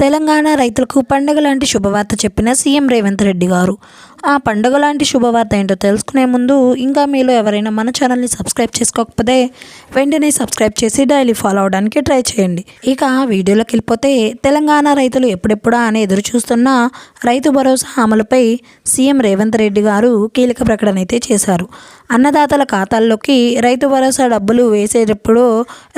తెలంగాణ రైతులకు పండుగ లాంటి శుభవార్త చెప్పిన సీఎం రేవంత్ రెడ్డి గారు. ఆ పండుగ లాంటి శుభవార్త ఏంటో తెలుసుకునే ముందు ఇంకా మీలో ఎవరైనా మన ఛానల్ని సబ్స్క్రైబ్ చేసుకోకపోతే వెంటనే సబ్స్క్రైబ్ చేసి డైలీ ఫాలో అవడానికి ట్రై చేయండి. ఇక వీడియోలోకి వెళ్ళిపోతే తెలంగాణ రైతులు ఎప్పుడెప్పుడా అని ఎదురు చూస్తున్న రైతు భరోసా అమలుపై సీఎం రేవంత్ రెడ్డి గారు కీలక ప్రకటన అయితే చేశారు. అన్నదాతల ఖాతాల్లోకి రైతు భరోసా డబ్బులు వేసేటప్పుడు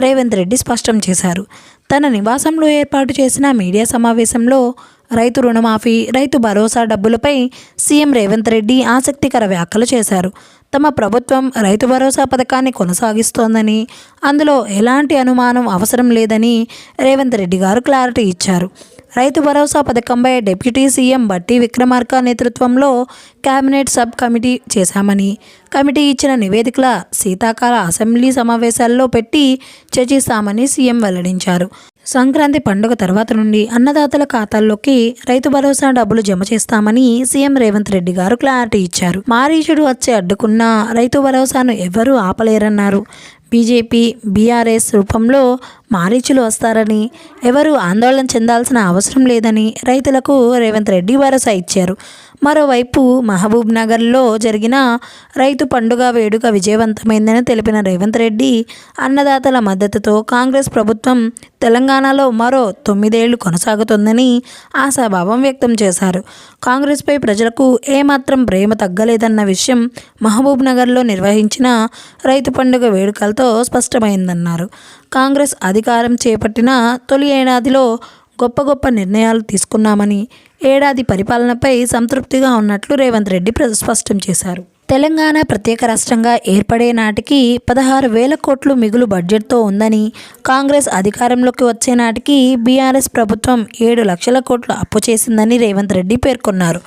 రేవంత్ రెడ్డి స్పష్టం చేశారు. తన నివాసంలో ఏర్పాటు చేసిన మీడియా సమావేశంలో రైతు రుణమాఫీ రైతు భరోసా డబ్బులపై సీఎం రేవంత్ రెడ్డి ఆసక్తికర వ్యాఖ్యలు చేశారు. తమ ప్రభుత్వం రైతు భరోసా పథకాన్ని కొనసాగిస్తోందని అందులో ఎలాంటి అనుమానం అవసరం లేదని రేవంత్ రెడ్డి గారు క్లారిటీ ఇచ్చారు. రైతు భరోసా పథకంపై డిప్యూటీ సీఎం బట్టి విక్రమార్క నేతృత్వంలో కేబినెట్ సబ్ కమిటీ చేశామని కమిటీ ఇచ్చిన నివేదికల శీతాకాల అసెంబ్లీ సమావేశాల్లో పెట్టి చర్చిస్తామని సీఎం వెల్లడించారు. సంక్రాంతి పండుగ తర్వాత నుండి అన్నదాతల ఖాతాల్లోకి రైతు భరోసా డబ్బులు జమ చేస్తామని సీఎం రేవంత్ రెడ్డి గారు క్లారిటీ ఇచ్చారు. మారీచుడు వచ్చి అడ్డుకున్న రైతు భరోసాను ఎవరూ ఆపలేరన్నారు. బీజేపీ బీఆర్ఎస్ రూపంలో మారీచులు వస్తారని ఎవరు ఆందోళన చెందాల్సిన అవసరం లేదని రైతులకు రేవంత్ రెడ్డి భరోసా ఇచ్చారు. మరోవైపు మహబూబ్ నగర్లో జరిగిన రైతు పండుగ వేడుక విజయవంతమైందని తెలిపిన రేవంత్ రెడ్డి అన్నదాతల మద్దతుతో కాంగ్రెస్ ప్రభుత్వం తెలంగాణలో మరో తొమ్మిదేళ్ళు కొనసాగుతుందని ఆశాభావం వ్యక్తం చేశారు. కాంగ్రెస్పై ప్రజలకు ఏమాత్రం ప్రేమ తగ్గలేదన్న విషయం మహబూబ్ నగర్లో నిర్వహించిన రైతు పండుగ వేడుకలతో స్పష్టమైందన్నారు. కాంగ్రెస్ అధికారం చేపట్టిన తొలి ఏడాదిలో గొప్ప గొప్ప నిర్ణయాలు తీసుకున్నామని ఏడాది పరిపాలనపై సంతృప్తిగా ఉన్నట్లు రేవంత్ రెడ్డి స్పష్టం చేశారు. తెలంగాణ ప్రత్యేక రాష్ట్రంగా ఏర్పడే నాటికి పదహారు వేల కోట్లు మిగులు బడ్జెట్తో ఉందని కాంగ్రెస్ అధికారంలోకి వచ్చే నాటికి బీఆర్ఎస్ ప్రభుత్వం ఏడు లక్షల కోట్లు అప్పు చేసిందని రేవంత్ రెడ్డి పేర్కొన్నారు.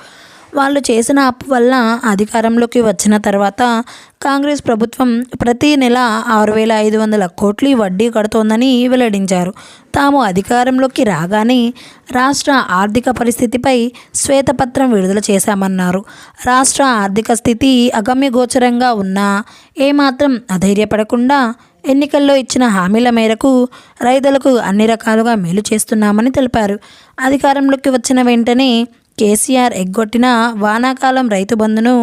వాళ్ళు చేసిన అప్పు వల్ల అధికారంలోకి వచ్చిన తర్వాత కాంగ్రెస్ ప్రభుత్వం ప్రతి నెల ఆరు వేల ఐదు వందల కోట్లు వడ్డీ కడుతోందని వెల్లడించారు. తాము అధికారంలోకి రాగానే రాష్ట్ర ఆర్థిక పరిస్థితిపై శ్వేతపత్రం విడుదల చేశామన్నారు. రాష్ట్ర ఆర్థిక స్థితి అగమ్యగోచరంగా ఉన్నా ఏమాత్రం అధైర్యపడకుండా ఎన్నికల్లో ఇచ్చిన హామీల మేరకు రైతులకు అన్ని రకాలుగా మేలు చేస్తున్నామని తెలిపారు. అధికారంలోకి వచ్చిన వెంటనే కేసీఆర్ ఎగ్గొట్టిన వానాకాలం రైతు బంధును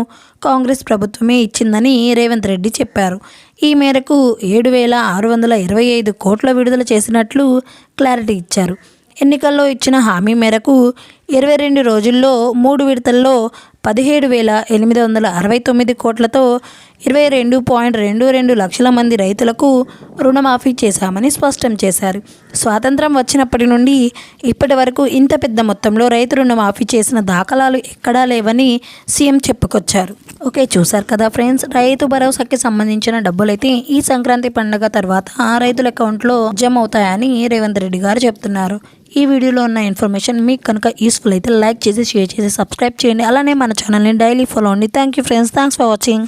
కాంగ్రెస్ ప్రభుత్వమే ఇచ్చిందని రేవంత్ రెడ్డి చెప్పారు. ఈ మేరకు ఏడు వేల ఆరు వందల ఇరవై ఐదు కోట్ల విడుదల చేసినట్లు క్లారిటీ ఇచ్చారు. ఎన్నికల్లో ఇచ్చిన హామీ మేరకు ఇరవై రెండు రోజుల్లో మూడు విడతల్లో పదిహేడు వేల ఎనిమిది వందల అరవై తొమ్మిది కోట్లతో ఇరవై రెండు పాయింట్ రెండు రెండు లక్షల మంది రైతులకు రుణమాఫీ చేశామని స్పష్టం చేశారు. స్వాతంత్రం వచ్చినప్పటి నుండి ఇప్పటి వరకు ఇంత పెద్ద మొత్తంలో రైతు రుణమాఫీ చేసిన దాఖలాలు ఎక్కడా లేవని సీఎం చెప్పుకొచ్చారు. ఓకే చూసారు కదా ఫ్రెండ్స్ రైతు భరోసాకి సంబంధించిన డబ్బులైతే ఈ సంక్రాంతి పండుగ తర్వాత ఆ రైతుల అకౌంట్లో జమ అవుతాయని రేవంత్ రెడ్డి గారు చెప్తున్నారు. ఈ వీడియోలో ఉన్న ఇన్ఫర్మేషన్ మీకు కనుక యూస్ఫుల్ అయితే లైక్ చేసి షేర్ చేసి సబ్స్క్రైబ్ చేయండి. అలానే మన ఛానల్ని డైలీ ఫాలో అండి thank you friends thanks for watching.